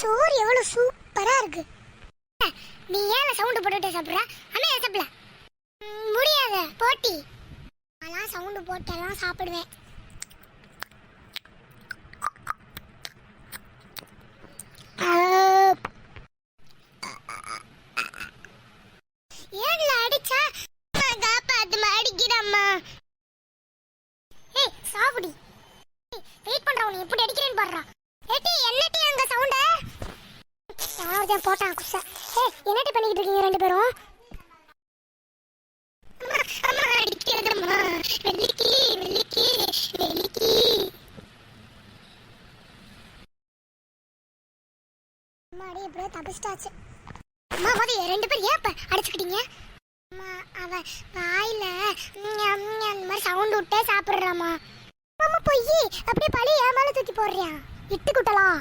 சோறு எவ்வளவு சூப்பரா இருக்கு. நீ ஏன் சவுண்டு போட்டுட்டு சாப்பிடுற? அண்ணா சாப்பிடல? முடியாத போட்டி. நான் சவுண்டு போட்டெல்லாம் சாப்பிடுவேன். ஏன்ல அடிச்சா? காப்பாத்து அடிக்கிறம்மா. ஏய் சாவுடி வெயிட் பண்ற எப்படி அடிக்கிறேன்னு பாடுறா. ஏட்டி என்னட்டி அங்க சவுண்ட? யார்தான் போட்டான் குசா ஏய் என்னட்டி பண்ணிக்கிட்டு இருக்கீங்க ரெண்டு பேரும்? அம்மா, அம்மா, அடிக்கிறதம்மா. வெள்ளிக்கி, வெள்ளிக்கி, வெள்ளிக்கி. அம்மாடி எப்படியோ தப்பிச்சிட்டாச்சு. அம்மா மோதி ரெண்டு பேரும் ஏன் இப்ப அடிச்சுக்கிட்டீங்க? அம்மா அவ வாயில அந்த மாதிரி சவுண்ட் விட்டே சாப்பிடுறாமா அம்மா பொய். அப்படியே பழி ஏன் மேல தூக்கி போடுறியா? இட்டு குட்டலாம்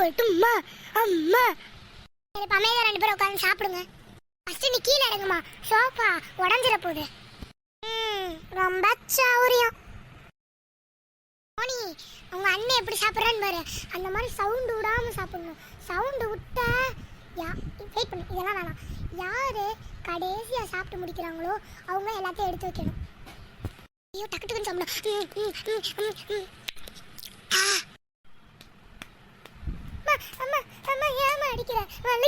கொட்டும்மா. அம்மா. சரி இப்ப ரெண்டு பேரும் உட்காந்து சாப்பிடுங்க. ஃபர்ஸ்ட் நீ கீழே இறங்குமா. சோஃபா உடஞ்சிட போகுது ரொம்ப சௌரியம். மோனி உங்க அண்ணன் எப்படி சாப்பிட்றான்னு பாரு. அந்த மாதிரி சவுண்டு விடாம சாப்பிடணும். சவுண்டு விட்ட யா வெயிட் பண்ணு இதெல்லாம் வேணாம். யாரு கடைசியா சாப்பிட்டு முடிக்கிறாங்களோ அவங்க எல்லாத்தையும் எடுத்து வைக்கணும். ஐயோ டக்கு டக்குன்னு சாப்பிடணும்.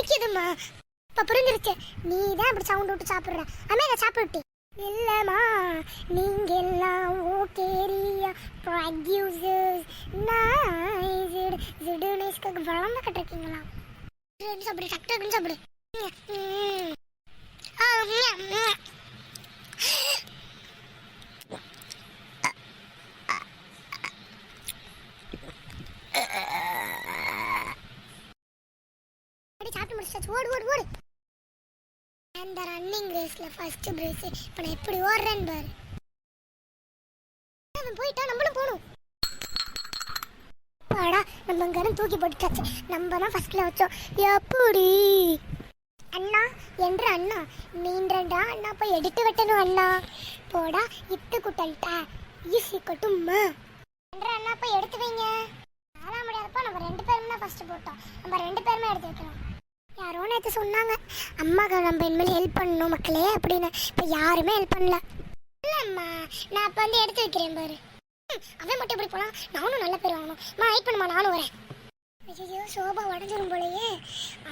வலிக்குதும்மா. இப்ப புரிஞ்சிருச்சு. நீ தான் அப்படி சவுண்ட் விட்டு சாப்பிடுற. அம்மா இதை சாப்பிட்டு இல்லம்மா நீங்க எல்லாம் ஓகேரியா ப்ரொடியூசர்ஸ் நான் ஜிடு நைஸ்க்கு வளர்ந்து கட்டிருக்கீங்களா? சாப்பிடு டக்கு டக்குன்னு சாப்பிடு. ஆ, ம், ம். அப்படி சாப்பிட்டு முடிச்சாச்சு ஓடு ஓடு ஓடு. அந்த ரன்னிங் ரேஸ்ல ஃபர்ஸ்ட் பிரைஸ் இப்போ நான் எப்படி ஓடுறேன்னு பாரு. அவன் போயிட்டா நம்மளும் போகணும். வாடா நம்ம கரும் தூக்கி போட்டுட்டாச்சு. நம்ம தான் ஃபர்ஸ்ட்ல வச்சோம். எப்படி? அண்ணா என்ற அண்ணா. நீன்றண்டா அண்ணா போய் எடுத்து வெட்டணும் அண்ணா. போடா இத்து குட்டல்ட்டா. ஈஸி கட்டும்மா என்ற அண்ணா போய் எடுத்து வைங்க. அதெல்லாம் முடியாதப்பா நம்ம ரெண்டு பேருமே ஃபர்ஸ்ட் போட்டோம். நம்ம ரெண்டு பேருமே எடுத்து வைக்கிறோம் யாரோ நேற்று சொன்னாங்க அம்மாக்கு நம்ம இனிமேல் ஹெல்ப் பண்ணணும் மக்களே அப்படின்னு. இப்போ யாருமே ஹெல்ப் பண்ணல. இல்லைம்மா நான் அப்போ வந்து எடுத்து வைக்கிறேன் பாரு. அவன் மட்டும் எப்படி போகலாம் நானும் நல்ல பேர் வாங்கணும். அம்மா வெயிட் பண்ணுமா நானும் வரேன். ஐயோ சோபா உடஞ்சிரும் போலயே.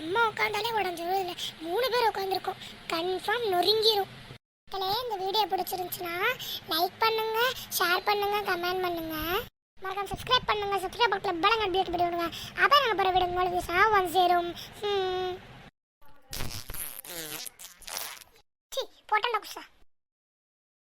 அம்மா உட்காந்தாலே உடஞ்சிரும். இல்லை மூணு பேர் உட்காந்துருக்கோம் கன்ஃபார்ம் நொறுங்கிரும். மக்களே இந்த வீடியோ பிடிச்சிருந்துச்சுன்னா லைக் பண்ணுங்க ஷேர் பண்ணுங்க கமெண்ட் பண்ணுங்க. மறக்காம சப்ஸ்கிரைப் பண்ணுங்கள் சப்ஸ்கிரைப் பக்கத்தில் பலங்க அப்டேட் பண்ணி விடுங்க அப்போ நாங்கள் பிற வீடு உங்களுக்கு சேரும்.